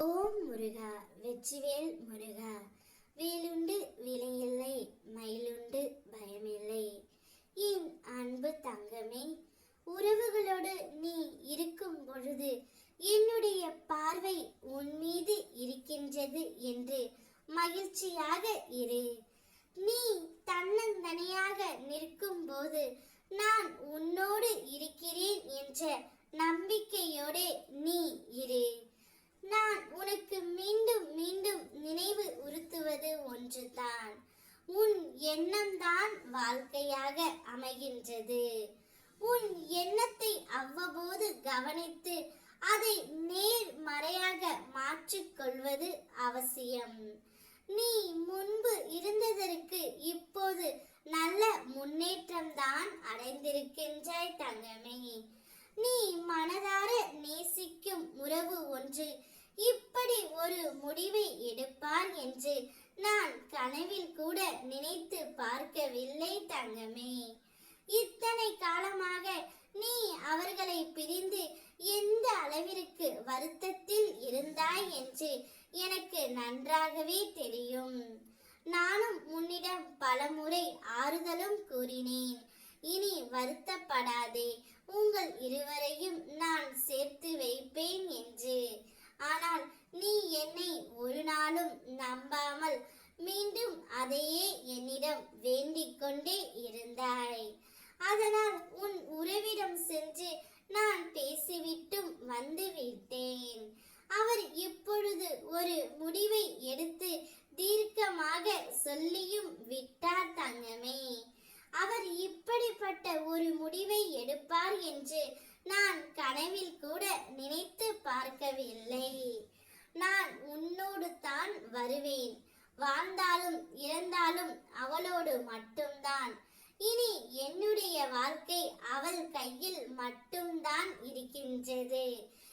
ஓம் முருகா வெற்றிவேல் முருகா வேலுண்டு விலையில்லை மயிலுண்டு பயமில்லை. என் அன்பு தங்கமே உறவுகளோடு நீ இருக்கும் பொழுது என்னுடைய பார்வை உன் மீது இருக்கின்றது என்று மகிழ்ச்சியாக இரு. நீ தன்னந்தனியாக நிற்கும் போது நான் உன்னோடு இருக்கிறேன் என்ற நம்பிக்கையோடு நீ எண்ணம்தான் வாழ்க்கையாக அமைகின்றது. உன் எண்ணத்தை அவ்வப்போது கவனித்து அதை நேர்மறையாக மாற்றிக்கொள்வது அவசியம். நீ முன்பு இருந்ததற்கு இப்போது நல்ல முன்னேற்றம்தான் அடைந்திருக்கின்றாய் தங்கமே. நீ மனதார நேசிக்கும் உறவு ஒன்று இப்படி ஒரு முடிவை எடுப்பார் என்று நான் கனவில் கூட நினைத்து பார்க்கவில்லை தங்கமே. இத்தனை காலமாக நீ அவர்களை பிரிந்து எந்த அளவிற்கு வருத்தத்தில் இருந்தாய் என்று எனக்கு நன்றாகவே தெரியும். நானும் உன்னிடம் பலமுறை ஆறுதலும் கூறினேன். இனி வருத்தப்படாதே. உங்கள் இருவரையும் நான் சேர்த்து வைப்பேன் என்று. ஆனால் நீ என்னை ஒரு நாளும் நம்ப அதையே என்னிடம் வேண்டிக் கொண்டே இருந்தாய். அதனால் உன் உறவிடம் சென்று நான் பேசிவிட்டும் வந்துவிட்டேன். அவர் இப்பொழுது ஒரு முடிவை எடுத்து தீர்க்கமாக சொல்லியும் விட்டார் தங்கமே. அவர் இப்படிப்பட்ட ஒரு முடிவை எடுப்பார் என்று நான் கனவில் கூட நினைத்து பார்க்கவில்லை. நான் உன்னோடு தான் வருவேன். வாழ்ந்தாலும் இறந்தாலும் அவளோடு மட்டும்தான். இனி என்னுடைய வாழ்க்கை அவள் கையில் மட்டும்தான் இருக்கின்றது.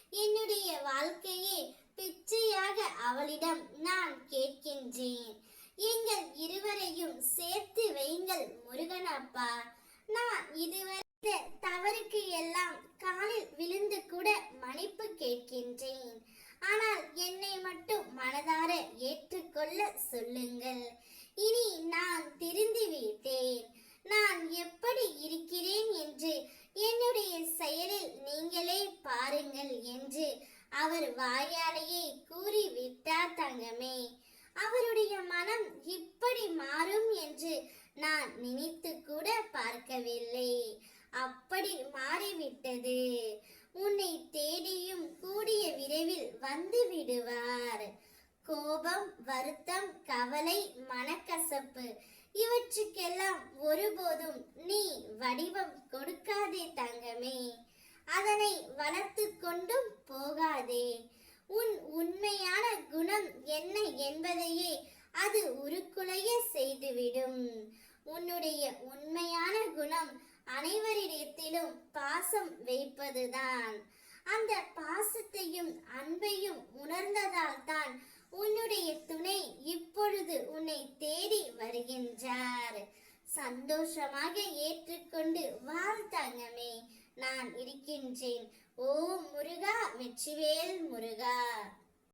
என்னுடைய வாழ்க்கையே பிச்சையாக அவளிடம் நான் கேட்கின்றேன். எங்கள் இருவரையும் சேர்த்து வைங்கள் முருகனப்பா நான் இதுவரை தவறுக்கு எல்லாம் காலில் விழுந்து கூட மன்னிப்பு கேட்கின்றேன் ஆனால் என்னை மட்டும் மனதார சொல்ல சொல்லுங்கள். இனி நான் திருந்தி விட்டேன். நான் எப்படி இருக்கிறேன் என்று என்னுடைய செயலில் நீங்களே பாருங்கள் என்று அவர் வாயாலேயே கூறிவிட்டார் தங்கமே. அவருடைய மனம் இப்படி மாறும் என்று நான் நினைத்து கூட பார்க்கவில்லை. அப்படி மாறிவிட்டது. உன்னை தேடியும் கூடிய விரைவில் வந்து விடுவார். கோபம் வருத்தம் கவலை மனக்கசப்பு. இவற்றுக்கெல்லாம் ஒருபோதும் நீ வடிவம் கொடுக்காதே தங்கமே. அதனை வளர்த்து கொண்டும் போகாதே. உன் உண்மையான குணம் என்ன என்பதையே அது உருக்குலைய செய்துவிடும். உன்னுடைய உண்மையான குணம் அனைவரிடத்திலும் பாசம் வைப்பதுதான். அந்த பாசத்தையும் அன்பையும் உணர்ந்ததால் தான் இப்பொழுது உன்னை தேடி வருகின்றார். சந்தோஷமாக ஏற்றுக்கொண்டு வாழ் நான் இருக்கின்றேன். ஓ முருகா வெற்றிவேல் முருகா.